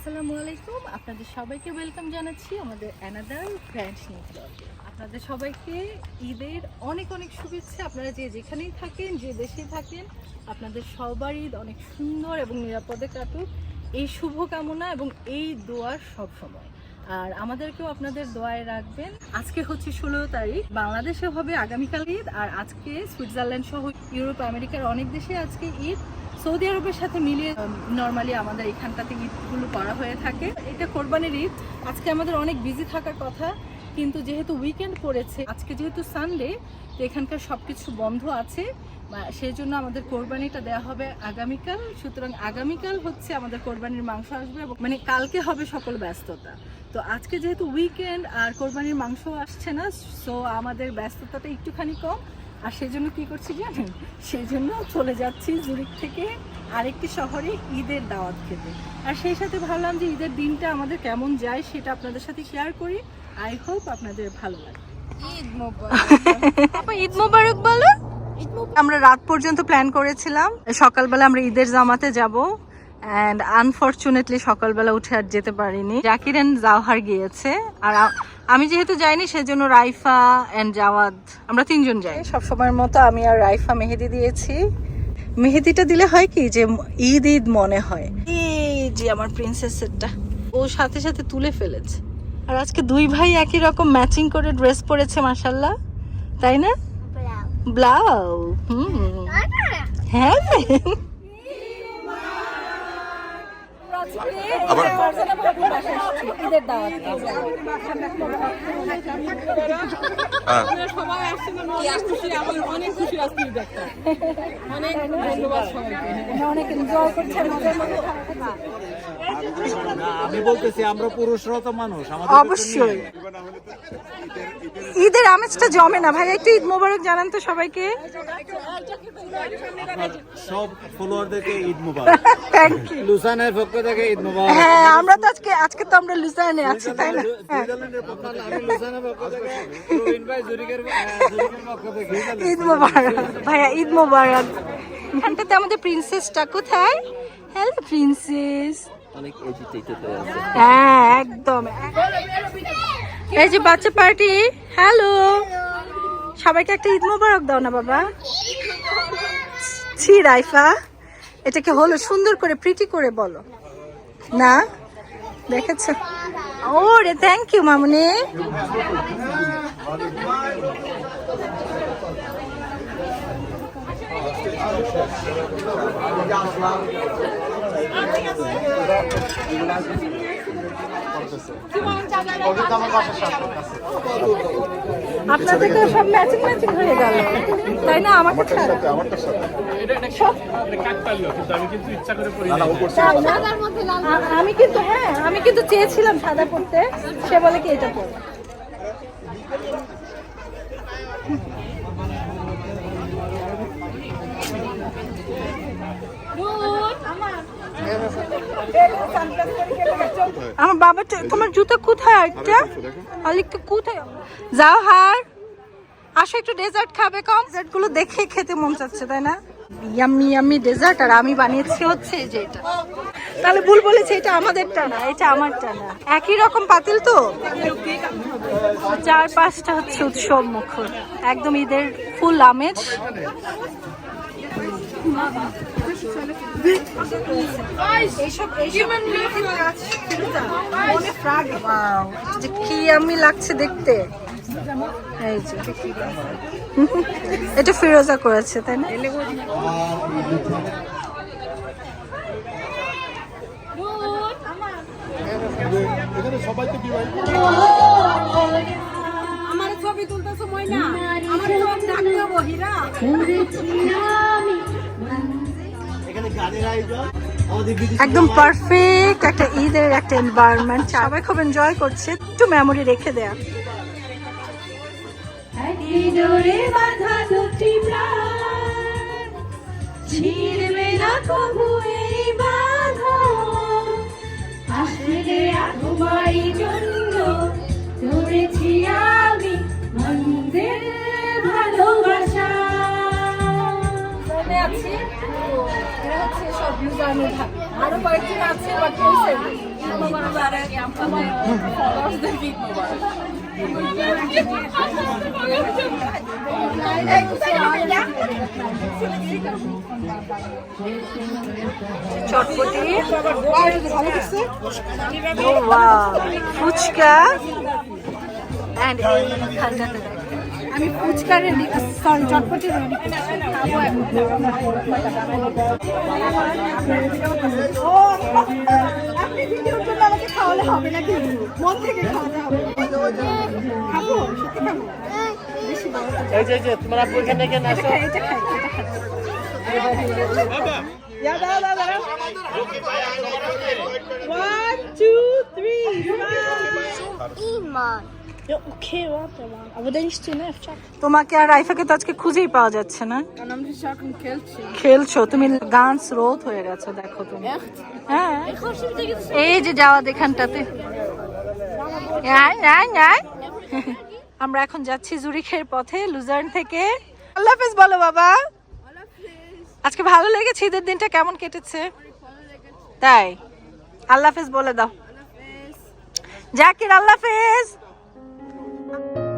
আসসালামু আলাইকুম। আপনাদের সবাইকে ওয়েলকাম জানাচ্ছি আমাদের অ্যানাদার ব্র্যান্ড নিউ ব্লগে আপনাদের সবাইকে ঈদের অনেক অনেক শুভেচ্ছা। আপনারা যে যেখানেই থাকেন, যে দেশেই থাকেন, আপনাদের সবার ঈদ অনেক সুন্দর এবং নিরাপদে কাটুক। এই শুভকামনা এবং এই দোয়ার সব সময়। আর আমাদেরকেও আপনাদের দোয়ায় রাখবেন। আজকে হচ্ছে ষোলো তারিখ। বাংলাদেশে হবে আগামীকাল ঈদ আর আজকে সুইজারল্যান্ড সহ ইউরোপ, আমেরিকার অনেক দেশে আজকে ঈদ। সৌদি আরবের সাথে মিলিয়ে নর্মালি আমাদের এখানটাতে ঈদগুলো করা হয়ে থাকে। এটা কোরবানির ঈদ। আজকে আমাদের অনেক বিজি থাকার কথা। কিন্তু যেহেতু উইকেন্ড পড়েছে, আজকে যেহেতু সানডে তো এখানকার সব কিছু বন্ধ আছে। সেই জন্য আমাদের কোরবানিটা দেওয়া হবে আগামীকাল। সুতরাং আগামীকাল হচ্ছে আমাদের কোরবানির মাংস আসবে মানে কালকে হবে সকল ব্যস্ততা। তো আজকে যেহেতু উইকেন্ড আর কোরবানির মাংস আসছে না সো আমাদের ব্যস্ততাটা একটুখানি কম। আর সেই জন্য কি করছি জানেন? সেই জন্য চলে যাচ্ছি জুরিক থেকে আরেকটি শহরে ঈদের দাওয়াত খেতে। আর সেই সাথে ভাবলাম যে ঈদের দিনটা আমাদের কেমন যায় সেটা আপনাদের সাথে শেয়ার করি। আই হোপ আপনাদের ভালো লাগে ঈদ মোবারক। ঈদ মোবারক বলো। আমরা রাত পর্যন্ত প্ল্যান করেছিলাম। সকালবেলা আমরা ঈদের জামাতে যাব। অ্যান্ড আনফর্চুনেটলি সকালবেলা উঠে আর যেতে পারিনি। জাকির অ্যান্ড জাওহার গিয়েছে। আর আমি যেহেতু যাইনি সেজন্য রাইফা অ্যান্ড জাওয়াদ আমরা তিনজন যাই। সব সময়ের মতো আমি আর রাইফা মেহেদি দিয়েছি। মেহেদিটা দিলে হয় কি যে ঈদ ঈদ মনে হয়। এই যে আমার প্রিন্সেসেরটা ও সাথে সাথে তুলে ফেলেছে। আর আজকে দুই ভাই একই রকম ম্যাচিং করে ড্রেস পরেছে মাসাল্লাহ তাই না? ব্লাউ হুম। হ্যাঁ সবাই আসছে না অনেক খুশি আমার অনেক খুশি আজকে দেখতে অনেক ধন্যবাদ সবাইকে অনেক এনজয় করছে মজার মধ্যে না, আমি বলতেছি আমরা পুরুষরা তো মানুষ অবশ্যই। ঈদের আমেজটা জমে না। ভাই একটু ঈদ মোবারক জানান তো সবাইকে। সব ফলোয়ারদেরকে ঈদ মুবারক। থ্যাংক ইউ লুসানের পক্ষ থেকে হ্যাঁ আমরা তো আজকে আজকে তো আমরা লুসাইনে আছি তাই না? হ্যাঁ। ঈদ মোবারক। ভাইয়া ঈদ মোবারক। এখানটাতে আমাদের প্রিন্সেসটা কোথায়? হ্যালো প্রিন্সেস অনেক এজিটেটেড হয়ে আছে হ্যাঁ একদম। এই যে বাচ্চা পার্টি হ্যালো সবাইকে একটা ঈদ মোবারক দাও না বাবা। ছি রাইফা। এটাকে হলো সুন্দর করে প্রিটি করে বলো। না? দেখেছ? ও রে থ্যাংক ইউ মামুনি আপনাদেরকে সব ম্যাচিং ম্যাচিং হয়ে গেল। তাই না? আমাকে সব লাল আ- আমি কিন্তু হ্যাঁ আমি কিন্তু চেয়েছিলাম সাদা পড়তে। সে বলে কি এটা পড়বে আমার বাবা তোমার জুতো কোথায় একটা? অলিকটা কোথায়? যাও হার। আসো একটু ডেজার্ট খাবে কম। ডেজার্টগুলো দেখে খেতে মন চাচ্ছে তাই না? ইয়াম্মি ইয়াম্মি ডেজার্ট আর আমি বানিয়েছি হচ্ছে যে এটা। তাহলে ভুল বলেছে এটা আমাদেরটা না এটা আমারটা না একই রকম পাতিল তো? চার পাঁচটা হচ্ছে উৎসব মুখর। একদম ঈদের ফুল আমেজ। কি আমি লাগছে দেখতে এটা ফিরোজা করেছে তাই না আমার ছবি তুলতে সময় না আমার বহিরা একদম পারফেক্ট একটা ঈদের একটা এনভায়রনমেন্ট সবাই খুব এনজয় করছে, একটু মেমোরি রেখে দেয়া। না কবু এই আসলে জন্য আছে এরা হচ্ছে সব ইউজার থাকে আরও কয়েকজন আছে বাট ফলোয়ার্সদেরকে ঈদ মোবারক চটপটি ও ওয়াও ফুচকা এন্ড এই খালটাতে দেখো। আমি ফুচকা রেডি সরি চটপটি রেডি খাব এখন ও আপনি ভিডিওর জন্য আমাকে খাওয়ালে হবে না কিন্তু মন থেকে খাওয়াতে হবে। খাব সত্যি খাব। বেশি বড় করে। এই যে যে তোমার আপু এখানে কেন এটা খাই এটা খাই এটা ইয়া দাও দাও দাও। One, two, three, five. Nervt. তোমাকে আর রাইফাকে তো আজকে খুঁজেই পাওয়া যাচ্ছে না। খেলছি। খেলছো তুমি গান স্রোত হয়ে গেছো দেখো তুমি। হ্যাঁ। এই যে যাওয়া এখানটাতে আয়, আয়। আমরা এখন যাচ্ছি জুরিখের পথে লুজার্ন থেকে। আল্লাহ হাফেজ বলো বাবা। আজকে ভালো লেগেছে ঈদের দিনটা কেমন কেটেছে? তাই। আল্লাহ হাফেজ বলে দাও। জাকির আল্লাহ হাফেজ। 哈。